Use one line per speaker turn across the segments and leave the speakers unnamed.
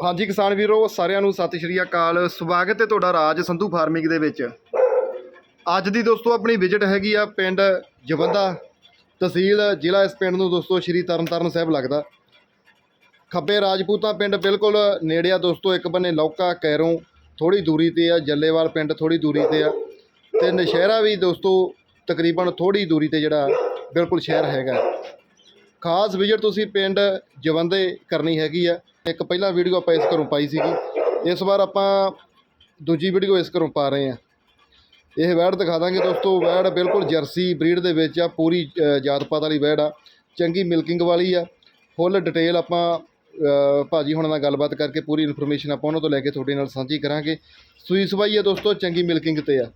ਹਾਂਜੀ ਕਿਸਾਨ ਵੀਰੋ, ਸਾਰਿਆਂ ਨੂੰ ਸਤਿ ਸ਼੍ਰੀ ਅਕਾਲ। ਸਵਾਗਤ ਹੈ ਤੁਹਾਡਾ ਰਾਜ ਸੰਧੂ ਫਾਰਮਿੰਗ ਦੇ ਵਿੱਚ। ਅੱਜ ਦੀ ਦੋਸਤੋ, ਆਪਣੀ ਵਿਜ਼ਿਟ ਹੈਗੀ ਆ ਪਿੰਡ ਜਵੰਦਾ ਤਹਿਸੀਲ, ਜ਼ਿਲ੍ਹਾ ਇਸ ਪਿੰਡ ਨੂੰ ਦੋਸਤੋ, ਸ਼੍ਰੀ ਤਰਨਤਾਰਨ ਸਾਹਿਬ ਲੱਗਦਾ। ਖੱਬੇ ਰਾਜਪੂਤਾਂ ਪਿੰਡ ਬਿਲਕੁਲ ਨੇੜੇ ਆ ਦੋਸਤੋ, ਇੱਕ ਬੰਨੇ ਲੌਕਾ, ਕੈਰੋਂ ਥੋੜੀ ਦੂਰੀ ਤੇ ਆ, ਜੱਲੇਵਾਲ ਪਿੰਡ ਥੋੜੀ ਦੂਰੀ ਤੇ ਆ। ਤੇ ਨਸ਼ਹਿਰਾ ਵੀ ਦੋਸਤੋ, ਤਕਰੀਬਨ ਥੋੜੀ ਦੂਰੀ ਤੇ ਜਿਹੜਾ ਬਿਲਕੁਲ ਸ਼ਹਿਰ ਹੈਗਾ। ਖਾਸ ਵਿਜ਼ਿਟ ਤੁਸੀਂ ਪਿੰਡ ਜਵੰਦੇ ਕਰਨੀ ਹੈਗੀ ਆ। ਇੱਕ ਪਹਿਲਾਂ ਵੀਡੀਓ ਆਪਾਂ ਇਸ ਘਰੋਂ ਪਾਈ ਸੀਗੀ। ਇਸ ਵਾਰ ਆਪਾਂ ਦੂਜੀ ਵੀਡੀਓ ਇਸ ਘਰੋਂ ਪਾ ਰਹੇ ਹਾਂ। ਇਹ ਵੈੜ ਦਿਖਾ ਦਾਂਗੇ ਦੋਸਤੋ। ਵੈੜ ਬਿਲਕੁਲ ਜਰਸੀ ਬਰੀਡ ਦੇ ਵਿੱਚ ਆ ਪੂਰੀ ਜਾਤ ਪਾਤ ਵਾਲੀ ਵੈੜ ਆ। ਚੰਗੀ ਮਿਲਕਿੰਗ ਵਾਲੀ ਆ। ਫੁੱਲ ਡਿਟੇਲ ਆਪਾਂ ਅ, ਭਾਜੀ ਹੁਣਾਂ ਨਾਲ ਗੱਲਬਾਤ ਕਰਕੇ ਪੂਰੀ ਇਨਫੋਰਮੇਸ਼ਨ ਆਪਾਂ ਉਹਨਾਂ ਤੋਂ ਲੈ ਕੇ ਤੁਹਾਡੇ ਨਾਲ ਸਾਂਝੀ ਕਰਾਂਗੇ। ਸੂਈ ਸਵਾਈ ਆ ਦੋਸਤੋ ਚੰਗੀ ਮਿਲਕਿੰਗ ਤੇ ਆ।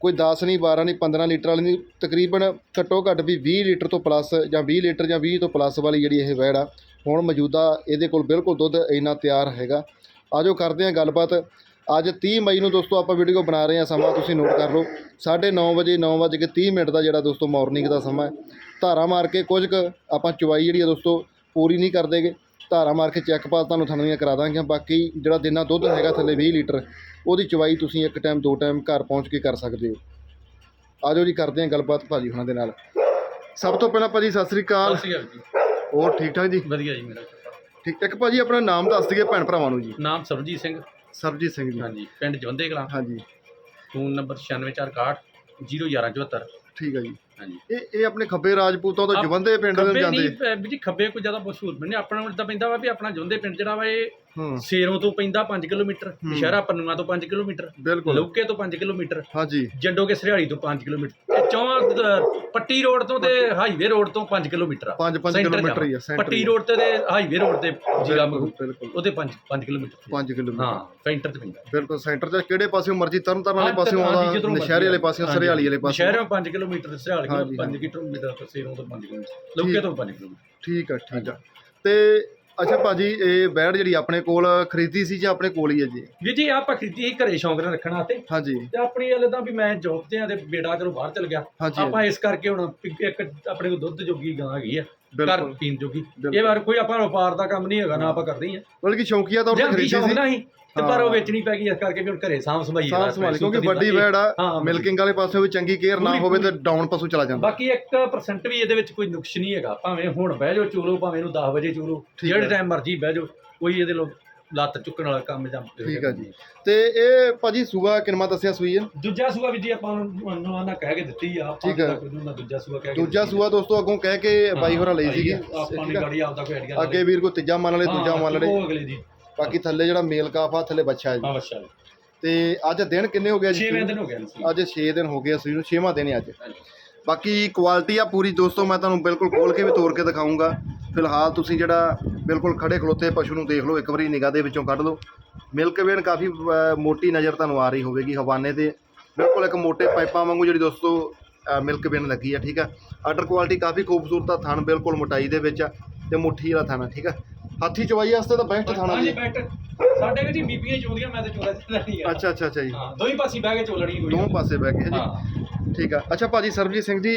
ਕੋਈ 10 ਨਹੀਂ 12 ਨਹੀਂ 15 ਲੀਟਰ ਵਾਲੀ ਨਹੀਂ, ਤਕਰੀਬਨ ਘੱਟੋ ਘੱਟ ਵੀ 20 ਲੀਟਰ ਤੋਂ ਪਲੱਸ ਜਾਂ 20 ਲੀਟਰ ਜਾਂ 20 ਤੋਂ ਪਲੱਸ ਵਾਲੀ ਜਿਹੜੀ ਇਹ ਵੈੜ ਆ, ਹੁਣ ਮੌਜੂਦਾ ਇਹਦੇ ਕੋਲ ਬਿਲਕੁਲ ਦੁੱਧ ਇੰਨਾ ਤਿਆਰ ਹੈਗਾ। ਆਜੋ ਕਰਦੇ ਹਾਂ ਗੱਲਬਾਤ। ਅੱਜ 30 ਮਈ ਨੂੰ ਦੋਸਤੋ ਆਪਾਂ ਵੀਡੀਓ ਬਣਾ ਰਹੇ ਹਾਂ ਸਮਾਂ, ਤੁਸੀਂ ਨੋਟ ਕਰ ਲਓ। 9:30 ਵਜੇ 9 ਵਜੇ ਕੇ 30 ਮਿੰਟ ਦਾ ਜਿਹੜਾ ਦੋਸਤੋ ਮਾਰਨਿੰਗ ਦਾ ਸਮਾਂ ਹੈ। ਧਾਰਾ ਮਾਰ ਕੇ ਕੁਝ ਕੁ ਆਪਾਂ ਚੁਵਾਈ ਜਿਹੜੀ ਆ ਦੋਸਤੋ, ਪੂਰੀ ਨਹੀਂ ਕਰ ਦੇਗੇ। ਧਾਰਾ ਮਾਰ ਕੇ ਚੈੱਕ ਪਾਸ ਤੁਹਾਨੂੰ ਥਣਵੀਆਂ ਕਰਾ ਦਾਂਗੇ ਬਾਕੀ ਜਿਹੜਾ ਦਿਨਾਂ ਦੁੱਧ ਹੈਗਾ ਥੱਲੇ 20 ਲੀਟਰ ਉਹਦੀ ਚੁਵਾਈ ਤੁਸੀਂ ਇੱਕ ਟਾਈਮ ਦੋ ਟਾਈਮ ਘਰ ਪਹੁੰਚ ਕੇ ਕਰ ਸਕਦੇ ਹੋ। ਆਜੋ ਜੀ ਕਰਦੇ ਹਾਂ ਗੱਲਬਾਤ ਭਾਜੀ ਹੁਣਾਂ ਦੇ ਨਾਲ। ਸਭ ਤੋਂ ਪਹਿਲਾਂ ਭਾਜੀ ਸਤਿ ਸ੍ਰੀ ਅਕਾਲ।
ਸਤਿ ਸ਼੍ਰੀ ਅਕਾਲ ਜੀ।
ਹੋਰ ਠੀਕ ਠਾਕ ਜੀ?
ਵਧੀਆ ਜੀ ਮੇਰਾ
ਠੀਕ ਇੱਕ ਭਾਜੀ ਆਪਣਾ ਨਾਮ ਦੱਸ ਦਈਏ ਭੈਣ ਭਰਾਵਾਂ ਨੂੰ ਜੀ।
ਨਾਮ ਸਰਬਜੀਤ ਸਿੰਘ।
ਸਰਬਜੀਤ ਸਿੰਘ ਜੀ।
ਹਾਂਜੀ ਪਿੰਡ ਜਵੰਦੇ ਕਲਾਂ।
ਹਾਂਜੀ।
ਫੋਨ ਨੰਬਰ 9661 01174
ਠੀਕ ਹੈ ਜੀ। ਇਹ ਇਹ ਆਪਣੇ ਖੱਬੇ ਰਾਜਪੂਤਾਂ ਤੋਂ ਜਵੰਦੇ ਪਿੰਡ ਨੂੰ
ਖੱਬੇ
ਜਾਂਦੇ।
ਜੀ ਖੱਬੇ ਕੋਈ ਜ਼ਿਆਦਾ ਮਸ਼ਹੂਰ ਨਹੀਂ ਆਪਣਾ ਇਦਾਂ ਪੈਂਦਾ ਵਾ ਵੀ ਆਪਣਾ ਜਵੰਦੇ ਪਿੰਡ ਜਿਹੜਾ ਵਾ ਇਹ ਸੇਰੋਂ ਤੋਂ ਪੈਂਦਾ 5 ਕਿਲੋਮੀਟਰ। ਸ਼ਹਿਰਾ ਪੰਨੂਆ ਤੋਂ 5 ਕਿਲੋਮੀਟਰ
ਬਿਲਕੁਲ।
ਲੌਕੇ ਤੋਂ 5 ਕਿਲੋਮੀਟਰ
ਹਾਂਜੀ।
ਜੰਡੋ ਕੇ ਸਰਿਆੜੀ ਤੋਂ 5 ਕਿਲੋਮੀਟਰ। ਇਹ ਚੌਂ ਅਹ, ਪੱਟੀ ਰੋਡ ਤੋਂ ਤੇ ਹਾਈਵੇ ਰੋਡ ਤੋਂ 5 ਕਿਲੋਮੀਟਰ ਆ।
5-5
Center
ਕਿਲੋਮੀਟਰ ਹੀ ਆ
ਪੱਟੀ ਰੋਡ ਤੇ ਤੇ ਹਾਈਵੇ ਰੋਡ ਤੇ ਮਖੂ
ਬਿਲਕੁਲ
ਉਹਦੇ 5 5 ਕਿਲੋਮੀਟਰ
5 ਕਿਲੋਮੀਟਰ।
ਹਾਂ ਸੈਂਟਰ ਤੇ ਪੈਂਦਾ।
ਬਿਲਕੁਲ ਸੈਂਟਰ 'ਚ ਕਿਹੜੇ ਪਾਸਿਓਂ ਮਰਜ਼ੀ ਤਰਨ ਤਾਰਨ ਵਾਲੇ ਪਾਸਿਓਂ ਆਉਂਦਾ ਨਸ਼ਹਿਰੇ ਵਾਲੇ ਪਾਸਿਓਂ
ਹਾਂਜੀ।
ਸਰਿਆਲੀ ਵਾਲੇ ਪਾਸਿਓਂ।
ਸ਼ਹਿਰੋਂ 5 ਕਿਲੋਮੀਟਰ ਸਰਿਆਲ
ਹਾਂਜੀ,
5 ਕਿਲੋਮੀਟਰ ਸੇਰੋਂ ਤੋਂ 5 ਕਿਲੋਮੀਟਰ। ਲੋਕੇ ਤੋਂ 5 ਕਿਲੋਮੀਟਰ।
ਠੀਕ ਆ ਠੀਕ ਆ। ਤੇ ਅੱਛਾ ਭਾਜੀ ਇਹ ਬੈੜ ਜਿਹੜੀ ਆਪਣੇ ਕੋਲ ਖਰੀਦੀ ਸੀ ਜਾਂ ਆਪਣੇ ਕੋਲ ਹੀ ਹੈ ਜੀ?
ਵੀ ਜੀ ਆਪਾਂ ਖਰੀਦੀ ਸੀ ਘਰੇ ਸ਼ੌਂਕ ਨਾਲ ਰੱਖਣਾ ਤੇ
ਹਾਂਜੀ।
ਤੇ ਆਪਣੀ ਵਾਲੇ ਤਾਂ ਵੀ ਮੈਂ ਜੋਬ ਤੇ ਆ ਤੇ ਬੇਟਾ ਚਲੋ ਬਾਹਰ ਚਲ ਗਿਆ।
ਹਾਂਜੀ।
ਆਪਾਂ ਇਸ ਕਰਕੇ ਹੁਣ ਇੱਕ ਆਪਣੇ ਕੋਲ ਦੁੱਧ ਜੋਗੀ ਗਾਂ ਹੈਗੀ ਆ। ਘਰ
ਬਿਲਕੁਲ
ਪੀਣ ਜੋਗੀ
ਬਿਲਕੁਲ।
ਇਹ ਵਾਰ ਕੋਈ ਆਪਾਂ ਵਪਾਰ ਦਾ ਕੰਮ ਨਹੀਂ ਹੈਗਾ ਨਾ ਆਪਾਂ ਕਰਦੇ ਹੀ ਆ
ਬਲਕਿ ਸ਼ੌਂਕੀਆ ਤੌਰ ਤੇ ਖਰੀਦੀ
ਸ਼ੌਂਕ
ਸੀ
ਨਹੀਂ ਤੇ ਪਰ ਉਹ
ਹਾਂ।
ਵੇਚਣੀ ਪੈ ਗਈ ਇਸ ਕਰਕੇ ਵੀ ਹੁਣ ਘਰੇ ਸਾਂਭ ਸੰਭਾਈ
ਸਾਫ਼ ਸੰਭਾਲ ਕਿਉਂਕਿ ਵੱਡੀ ਬੈੜ ਆ
ਹਾਂ,
ਮਿਲਕਿੰਗ ਵਾਲੇ ਪਾਸੇ ਵੀ ਚੰਗੀ ਕੇਅਰ ਨਾ
ਪੂਰੀ-
ਹੋਵੇ ਤੇ ਡਾਊਨ ਪਾਸੋਂ ਚਲਾ ਜਾਂਦਾ
ਬਾਕੀ 1% ਵੀ ਇਹਦੇ ਵਿੱਚ ਕੋਈ ਨੁਕਸ ਨਹੀਂ ਹੈਗਾ ਭਾਵੇਂ ਹੁਣ ਬਹਿ ਜਾਓ ਚੋਲੋ ਭਾਵੇਂ ਇਹਨੂੰ 10 ਵਜੇ ਚੋਲੋ
ਠੀਕ
ਜਿਹੜੇ
ਹੈ।
ਟਾਈਮ ਮਰਜ਼ੀ ਬਹਿ ਜਾਓ ਕੋਈ ਇਹਦੇ ਲੋ ਲੱਤ ਚੁੱਕਣ ਵਾਲਾ ਕੰਮ ਜਾਂ
ਠੀਕ ਹੈ ਜੀ। ਤੇ ਇਹ ਭਾਜੀ ਸੂਆ ਕਿਨਮਾ ਦੱਸਿਆ ਸੂਈ ਹੈ
ਦੂਜਾ ਸੂਆ ਵੀ ਜੀ ਆਪਾਂ ਨੂੰ ਉਹਨਾਂ ਕਹਿ ਕੇ ਦਿੱਤੀ ਆ ਆਪਾਂ
ਠੀਕ।
ਤੱਕ ਉਹਨਾਂ ਦੂਜਾ ਸੂਆ ਕਹਿ ਕੇ
ਦੂਜਾ
ਦਿੱਤੀ
ਸੂਆ ਦੋਸਤੋ ਅੱਗੋਂ ਕਹਿ ਕੇ
ਆ।
ਬਾਈ ਹੋਰਾਂ ਲਈ ਸੀਗੀ।
ਆਪਾਂ ਨੇ
ਠੀਕ ਆ?
ਗਾੜੀ ਆਪਦਾ ਕੋਈ ਆਈਡੀਆ
ਅੱਗੇ ਵੀਰ ਕੋ ਤੀਜਾ ਮੰਨ ਲਏ ਦੂਜਾ ਮੰਨ ਲਏ।
ਉਹ ਅਗਲੇ ਜੀ
ਬਾਕੀ ਥੱਲੇ ਜਿਹੜਾ ਮੇਲ ਕਾਫ ਆ ਥੱਲੇ ਬੱਚਾ ਜੀ।
ਹਾਂ ਬੱਚਾ
ਤੇ ਅੱਜ ਦਿਨ ਕਿੰਨੇ ਹੋ ਗਏ ਜੀ
6ਵੇਂ ਦਿਨ ਹੋ ਗਿਆ ਸੀ
ਅੱਜ 6 ਦਿਨ ਹੋ ਗਏ ਸੂਈ ਨੂੰ 6ਵਾਂ ਦਿਨ ਹੈ ਅੱਜ। ਬਾਕੀ ਕੁਆਲਿਟੀ ਆ ਪੂਰੀ ਦੋਸਤੋ ਮੈਂ ਤੁਹਾਨੂੰ ਬਿਲਕੁਲ ਖੋਲ ਕੇ ਵੀ ਤੋੜ ਕੇ ਦਿਖਾਉਂਗਾ ਫਿਲਹਾਲ ਤੁਸੀਂ ਜਿਹੜਾ ਬਿਲਕੁਲ ਖੜੇ ਖਲੋਤੇ ਪਸ਼ੂ ਨੂੰ ਦੇਖ ਲਓ ਇੱਕ ਵਾਰੀ ਨਿਗਾਹ ਦੇ ਵਿੱਚੋਂ ਕੱਢ ਲਓ। ਮਿਲਕ ਵੇਨ ਕਾਫੀ ਮੋਟੀ ਨਜ਼ਰ ਤੁਹਾਨੂੰ ਆ ਰਹੀ ਹੋਵੇਗੀ ਹਵਾਨੇ ਤੇ। ਬਿਲਕੁਲ ਇੱਕ ਮੋਟੇ ਪਾਈਪਾਂ ਵਾਂਗੂ ਜਿਹੜੀ ਦੋਸਤੋ ਮਿਲਕ ਵੇਨ ਲੱਗੀ ਆ ਠੀਕ ਆ? ਆਰਡਰ ਕੁਆਲਿਟੀ ਕਾਫੀ ਖੂਬਸੂਰਤ ਆ ਥਣ ਬਿਲਕੁਲ ਮੋਟਾਈ ਦੇ ਵਿੱਚ ਆ ਤੇ ਮੁੱਠੀ ਵਾਲਾ ਥਣ ਠੀਕ ਆ? ਹਾਥੀ ਚਵਾਈ ਵਾਸਤੇ ਤਾਂ ਬੈਸਟ ਥਾਣਾ
ਹਾਂਜੀ
ਜੀ।
ਸਾਡੇ ਵੀ ਜੀ ਬੀਬੀਆਂ ਚੋਦੀਆਂ ਮੈਂ ਤੇ ਚੋਲਾ ਚੱਲਣੀ ਆ।
ਅੱਛਾ ਅੱਛਾ ਅੱਛਾ ਜੀ।
ਦੋਈ ਪਾਸੇ ਬਹਿ ਕੇ ਚੋਲਣੀ ਕੋਈ
ਦੋਵੇਂ ਪਾਸੇ ਬਹਿ ਕੇ ਜੀ। ਠੀਕ ਆ। ਅੱਛਾ ਭਾਜੀ ਸਰਬਜੀਤ ਸਿੰਘ ਜੀ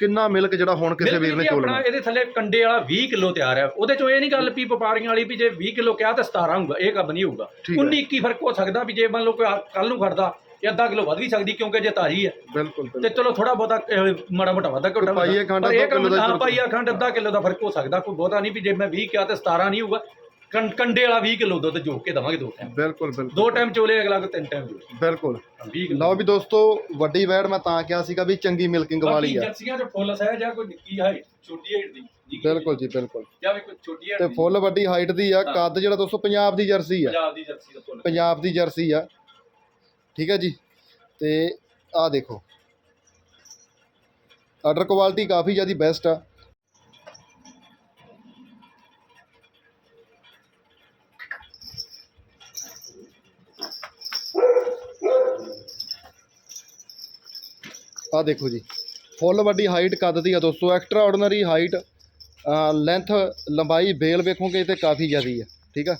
ਕਿੰਨਾ ਮਿਲਕ ਜਿਹੜਾ ਹੁਣ ਕਿਸੇ ਵੀਰ ਨੇ
ਜੀ, ਆਪਣਾ
ਚੋਲਣਾ
ਇਹਦੇ ਥੱਲੇ ਕੰਡੇ ਵਾਲਾ 20 ਕਿਲੋ ਤਿਆਰ ਹੈ ਉਹਦੇ ਚੋਂ ਇਹ ਨਹੀਂ ਗੱਲ ਵੀ ਵਪਾਰੀਆਂ ਵਾਲੀ ਵੀ ਜੇ 20 ਕਿਲੋ ਕਿਹਾ ਤਾਂ 17 ਹੋਊਗਾ। ਇਹ ਕੰਮ ਨਹੀਂ ਹੋਊਗਾ।
ਠੀਕ ਹੈ।
19 21 ਫ਼ਰਕ ਹੋ ਸਕਦਾ ਵੀ ਜੇ ਮੰਨ ਲਓ ਕੋਈ ਕੱਲ ਨੂੰ ਖੜਦਾ ਇਹ ਅੱਧਾ ਕਿਲੋ ਵੱਧ ਵੀ ਸਕਦੀ ਕਿਉਂਕਿ ਜੇ ਤਾਜੀ ਹੈ
ਬਿਲਕੁਲ
ਤੇ
ਬਿਲਕੁਲ
ਚਲੋ ਥੋੜਾ ਬਹੁਤਾ ਮਾੜਾ ਮੋਟਾ ਵਾਧਾ ਘਟਾ
ਪਾਈਆ ਖੰਡ ਅੱਧਾ ਕਿਲੋ ਦਾ
ਫ਼ਰਕ ਹੋ ਸਕਦਾ। ਕੋਈ ਬਹੁਤਾ ਨਹੀਂ ਵੀ ਜੇ ਮੈਂ 20 ਕਿਹਾ ਤੇ 17 ਨਹੀਂ ਹੋਊਗਾ। ਕੰ- ਕੰਡੇ ਵਾਲਾ 20 ਕਿਲੋ ਦੁੱਧ ਜੋਕ ਕੇ ਦਵਾਂਗੇ ਦੋ ਟਾਈਮ
ਬਿਲਕੁਲ ਬਿਲਕੁਲ।
ਦੋ ਟਾਈਮ ਚੋਲੇ ਅਗਲਾ ਕੋ ਤਿੰਨ ਟਾਈਮ ਚੋਲੇ।
ਬਿਲਕੁਲ।
20 ਕਿਲੋ।
ਲਓ ਵੀ ਦੋਸਤੋ ਵੱਡੀ ਵੈੜ ਮੈਂ ਤਾਂ ਕਿਹਾ ਸੀਗਾ ਵੀ ਚੰਗੀ ਮਿਲਕਿੰਗ ਵਾਲੀ ਆ।
ਜਰਸੀਆਂ ਦੇ ਫੁੱਲ ਸਹਿ ਜਾਂ ਕੋਈ ਨਿੱਕੀ ਹਾਈਟ ਛੋਟੀ ਹਾਈਟ ਦੀ
ਬਿਲਕੁਲ ਜੀ ਬਿਲਕੁਲ।
ਜਾਂ ਵੀ ਕੋਈ ਛੋਟੀ ਹਾਈਟ
ਤੇ
ਦੀ।
ਫੁੱਲ ਵੱਡੀ ਹਾਈਟ ਦੀ ਆ। ਕੱਦ ਜਿਹੜਾ ਦੋਸਤੋ ਪੰਜਾਬ ਦੀ ਜਰਸੀ ਆ।
ਪੰਜਾਬ ਦੀ ਜਰਸੀ ਦਾ ਫੁੱਲ।
ਪੰਜਾਬ ਦੀ ਜਰਸੀ ਆ। ਠੀਕ ਹੈ ਜੀ? ਤੇ ਆਹ ਦੇਖੋ। ਆਰਡਰ ਕੁਆਲਿਟੀ ਕਾਫੀ ਜ਼ਿਆਦਾ ਬੈਸਟ ਆ। ਆਹ ਦੇਖੋ ਜੀ, ਫੁੱਲ ਵੱਡੀ ਹਾਈਟ ਕੱਦ ਦੀ ਆ ਦੋਸਤੋ ਐਕਸਟਰਾ ਆਰਡੀਨਰੀ ਹਾਈਟ ਲੈਂਥ ਲੰਬਾਈ ਬੇਲ ਵੇਖੋਗੇ ਤੇ ਕਾਫੀ ਜ਼ਿਆਦੀ ਆ, ਠੀਕ ਆ?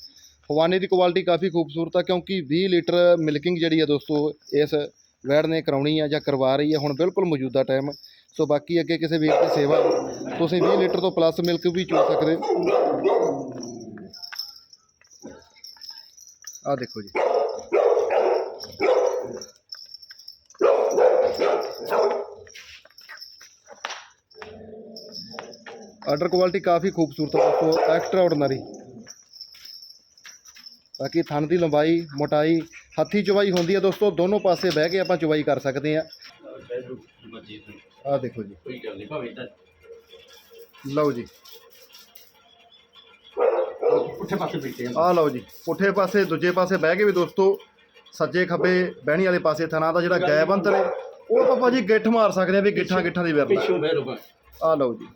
ਹਵਾਨੇ ਦੀ ਕੁਆਲਿਟੀ ਕਾਫੀ ਖੂਬਸੂਰਤ ਆ, ਕਿਉਂਕਿ 20 ਲੀਟਰ ਮਿਲਕਿੰਗ ਜਿਹੜੀ ਆ ਦੋਸਤੋ, ਇਸ ਵੈੜ ਨੇ ਕਰਾਉਣੀ ਆ ਜਾਂ ਕਰਵਾ ਰਹੀ ਆ, ਹੁਣ ਬਿਲਕੁਲ ਮੌਜੂਦਾ ਟਾਈਮ ਸੋ ਬਾਕੀ ਅੱਗੇ ਕਿਸੇ ਵੀਰ ਦੀ ਸੇਵਾ, ਤੁਸੀਂ 20 ਲੀਟਰ ਤੋਂ ਪਲੱਸ ਮਿਲਕ ਵੀ ਚੋ ਸਕਦੇ ਆਹ ਦੇਖੋ ਜੀ। ਆਰਡਰ ਕੁਆਲਿਟੀ ਕਾਫੀ ਖੂਬਸੂਰਤ ਹੈ ਦੋਸਤੋ ਐਕਸਟਰਾ ਆਰਡੀਨਰੀ ਬਾਕੀ ਥਣ ਦੀ ਲੰਬਾਈ ਮੋਟਾਈ ਹੱਥੀ ਚੁਵਾਈ ਹੁੰਦੀ ਹੈ ਦੋਸਤੋ ਦੋਨੋਂ ਪਾਸੇ ਬਹਿ ਕੇ ਆਪਾਂ ਚੁਵਾਈ ਕਰ ਸਕਦੇ ਆ ਆਹ ਦੇਖੋ ਜੀ।
ਕੋਈ ਗੱਲ ਨਹੀਂ ਭਾਵੇਂ ਤਾਂ
ਲਓ ਜੀ।
ਉੱਠੇ ਪਾਸੇ ਬੈਠੇ ਆ।
ਆਹ ਲਓ ਜੀ। ਪੁੱਠੇ ਪਾਸੇ ਦੂਜੇ ਪਾਸੇ ਬਹਿ ਕੇ ਵੀ ਦੋਸਤੋ ਸੱਜੇ ਖੱਬੇ ਬਹਿਣੀ ਵਾਲੇ ਪਾਸੇ ਥਣਾ ਦਾ ਜਿਹੜਾ ਗੈਬ ਅੰਤਰ ਹੈ ਉਹ ਆਪਾਂ ਭਾਜੀ ਗਿੱਠ ਮਾਰ ਸਕਦੇ ਆ ਵੀ ਗਿੱਠਾਂ ਗਿੱਠਾਂ ਦੀ ਵਿਰਲਾ ਆਹ ਲਓ ਜੀ।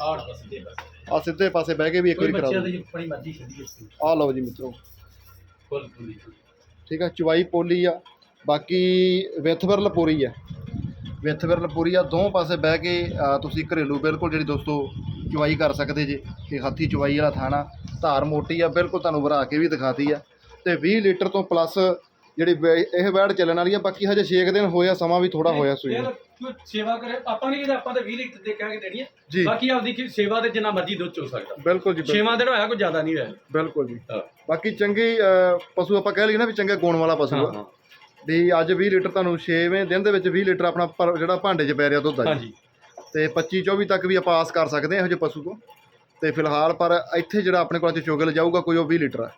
ਆੜ ਦੇ ਬਸ
ਆਹ ਸਿੱਧੇ ਪਾਸੇ ਬਹਿ ਕੇ ਵੀ ਇੱਕ
ਕੋਈ
ਵਾਰੀ ਕਰਾ
ਬੱਚਿਆਂ
ਦਿਓ।
ਦੀ ਆਪਣੀ ਮਰਜ਼ੀ ਛੱਡੀ ਇਸ
ਆਹ ਲਓ ਜੀ ਮਿੱਤਰੋ।
ਫੁੱਲ
ਠੀਕ ਆ ਚੁਵਾਈ ਪੋਲੀ ਆ। ਬਾਕੀ ਵਿੱਥ ਵਿਰਲ ਪੂਰੀ ਆ। ਵਿੱਥ ਵਿਰਲ ਪੂਰੀ ਆ। ਦੋਵੇਂ ਪਾਸੇ ਬਹਿ ਕੇ ਤੁਸੀਂ ਘਰੇਲੂ ਬਿਲਕੁਲ ਜਿਹੜੀ ਦੋਸਤੋ ਚੁਵਾਈ ਕਰ ਸਕਦੇ ਜੇ ਤੇ ਹੱਥੀ ਚੁਵਾਈ ਵਾਲਾ ਥਾਣਾ। ਧਾਰ ਮੋਟੀ ਆ ਬਿਲਕੁਲ ਤੁਹਾਨੂੰ ਭਰਾ ਕੇ ਵੀ ਦਿਖਾਤੀ ਆ। ਤੇ 20 ਲੀਟਰ ਤੋਂ ਪਲੱਸ ਜਿਹੜੀ ਵੈ- ਇਹ ਵੈੜ ਚੱਲਣ ਵਾਲੀ ਆ ਬਾਕੀ ਹਜੇ 6 ਦਿਨ ਹੋਇਆ ਸਮਾਂ ਵੀ ਥੋੜਾ ਹੋਇਆ ਸੂਈ ਨੂੰ।
ਕੋਈ ਸੇਵਾ ਕਰੇ। ਆਪਾਂ ਨਹੀਂ ਕਹਿੰਦੇ ਆਪਾਂ ਤਾਂ 20 ਲੀਟਰ ਦੇ ਕਹਿ ਕੇ ਦੇਣੀ ਹੈ
ਜੀ।
ਬਾਕੀ ਆਪਦੀ ਕੀ ਸੇਵਾ ਤੇ ਜਿੰਨਾ ਮਰਜ਼ੀ ਦੁੱਧ ਚੋ ਸਕਦਾ।
ਬਿਲਕੁਲ ਜੀ ਬਿਲਕੁਲ-
ਛੇਵਾਂ ਦਿਨ ਹੋਇਆ ਕੋਈ ਜ਼ਿਆਦਾ ਨਹੀਂ ਹੋਇਆ।
ਬਿਲਕੁਲ ਜੀ।
ਹਾਂ।
ਬਾਕੀ ਚੰਗੀ ਪਸ਼ੂ ਆਪਾਂ ਕਹਿ ਲਈਏ ਨਾ ਵੀ ਚੰਗੇ ਗੁਣ ਵਾਲਾ ਪਸ਼ੂ ਆ। ਵੀ ਅੱਜ 20 ਲੀਟਰ ਤੁਹਾਨੂੰ 6ਵੇਂ ਦਿਨ ਦੇ ਵਿੱਚ 20 ਲੀਟਰ ਆਪਣਾ ਪਰ- ਜਿਹੜਾ ਭਾਂਡੇ 'ਚ ਪੈ ਰਿਹਾ ਦੁੱਧ ਆ ਜੀ।
ਹਾਂਜੀ।
ਤੇ 25 24 ਤੱਕ ਵੀ ਆਪਾਂ ਆਸ ਕਰ ਸਕਦੇ ਹਾਂ ਇਹੋ ਜਿਹੇ ਪਸ਼ੂ ਤੋਂ। ਤੇ ਫਿਲਹਾਲ ਪਰ ਇੱਥੇ ਜਿਹੜਾ ਆਪਣੇ ਕੋਲ ਅੱਜ ਚੋਗਲ ਜਾਊਗਾ ਕੋਈ ਉਹ 20 ਲੀਟਰ ਆ।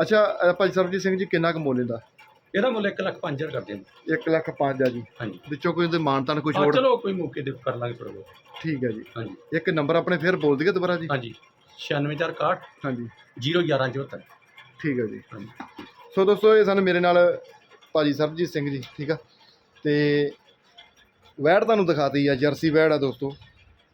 ਅੱਛਾ ਅ, ਭਾਈ ਸਰਬਜੀਤ ਸਿੰਘ ਜੀ ਕਿੰਨਾ ਕੁ ਮੁੱਲ ਇਹਦਾ?
ਇਹਦਾ ਮੁੱਲ 1 ਲੱਖ 5000 ਕਰਦੇ ਹਾਂ।
1 ਲੱਖ 5 ਆ ਜੀ।
ਹਾਂਜੀ।
ਵਿੱਚੋਂ ਕੋਈ ਉਹਦੇ ਮਾਨਤਾਨ ਕੋਈ ਛੋੜ
ਚਲੋ ਕੋਈ ਮੌਕੇ ਤੇ ਕਰ ਲਾਂਗੇ ਬਹੁਤ।
ਠੀਕ ਹੈ ਜੀ।
ਹਾਂਜੀ।
ਇੱਕ ਨੰਬਰ ਆਪਣੇ ਫਿਰ ਬੋਲ ਦਈਏ ਦੁਬਾਰਾ ਜੀ।
ਹਾਂਜੀ। 96461
ਹਾਂਜੀ।
01174
ਠੀਕ ਹੈ ਜੀ।
ਹਾਂਜੀ।
ਸੋ ਦੋਸਤੋ ਇਹ ਸਨ ਮੇਰੇ ਨਾਲ ਭਾਜੀ ਸਰਬਜੀਤ ਸਿੰਘ ਜੀ ਠੀਕ ਆ? ਤੇ ਵੈੜ ਤੁਹਾਨੂੰ ਦਿਖਾਤੀ ਆ ਜਰਸੀ ਵੈੜ ਆ ਦੋਸਤੋ।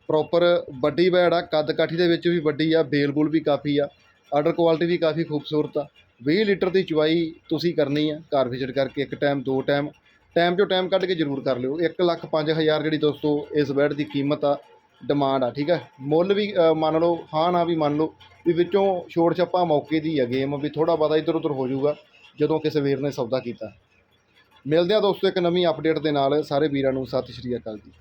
ਪ੍ਰੋਪਰ ਵੱਡੀ ਵੈੜ ਆ ਕੱਦ ਕਾਠੀ ਦੇ ਵਿੱਚ ਵੀ ਵੱਡੀ ਆ ਬੇਲ ਬੁਲ ਵੀ ਕਾਫੀ ਆ ਆਰਡਰ ਕੁਆਲਿਟੀ ਵੀ ਕਾਫੀ ਖੂਬਸੂਰਤ ਆ। 20 ਲੀਟਰ ਦੀ ਚੁਆਈ ਤੁਸੀਂ ਕਰਨੀ ਆ, ਘਰ ਵਿਜ਼ਿਟ ਕਰਕੇ ਇੱਕ ਟਾਈਮ ਦੋ ਟਾਈਮ ਟਾਈਮ ਚੋਂ ਟਾਈਮ ਕੱਢ ਕੇ ਜ਼ਰੂਰ ਕਰ ਲਿਓ। 1 ਲੱਖ 5000 ਜਿਹੜੀ ਦੋਸਤੋ, ਇਸ ਬੈਡ ਦੀ ਕੀਮਤ ਆ ਡਿਮਾਂਡ ਆ, ਠੀਕ ਆ। ਮੁੱਲ ਵੀ ਮੰਨ ਲਓ, ਹਾਂ, ਨਾ ਵੀ ਮੰਨ ਲਓ, ਵੀ ਵਿੱਚੋਂ ਛੋੜ ਛੱਪਾ ਮੌਕੇ ਦੀ ਆ ਗੇਮ ਵੀ ਥੋੜਾ ਬਹੁਤਾ ਇੱਧਰ ਉੱਧਰ ਹੋ ਜਾਊਗਾ, ਜਦੋਂ ਕਿਸੇ ਵੀਰ ਨੇ ਸੌਦਾ ਕੀਤਾ। ਮਿਲਦੇ ਆ ਦੋਸਤੋ ਇੱਕ ਨਵੀਂ ਅਪਡੇਟ ਦੇ ਨਾਲ, ਸਾਰੇ ਵੀਰਾਂ ਨੂੰ ਸਤਿ ਸ਼੍ਰੀ ਅਕਾਲ ਜੀ।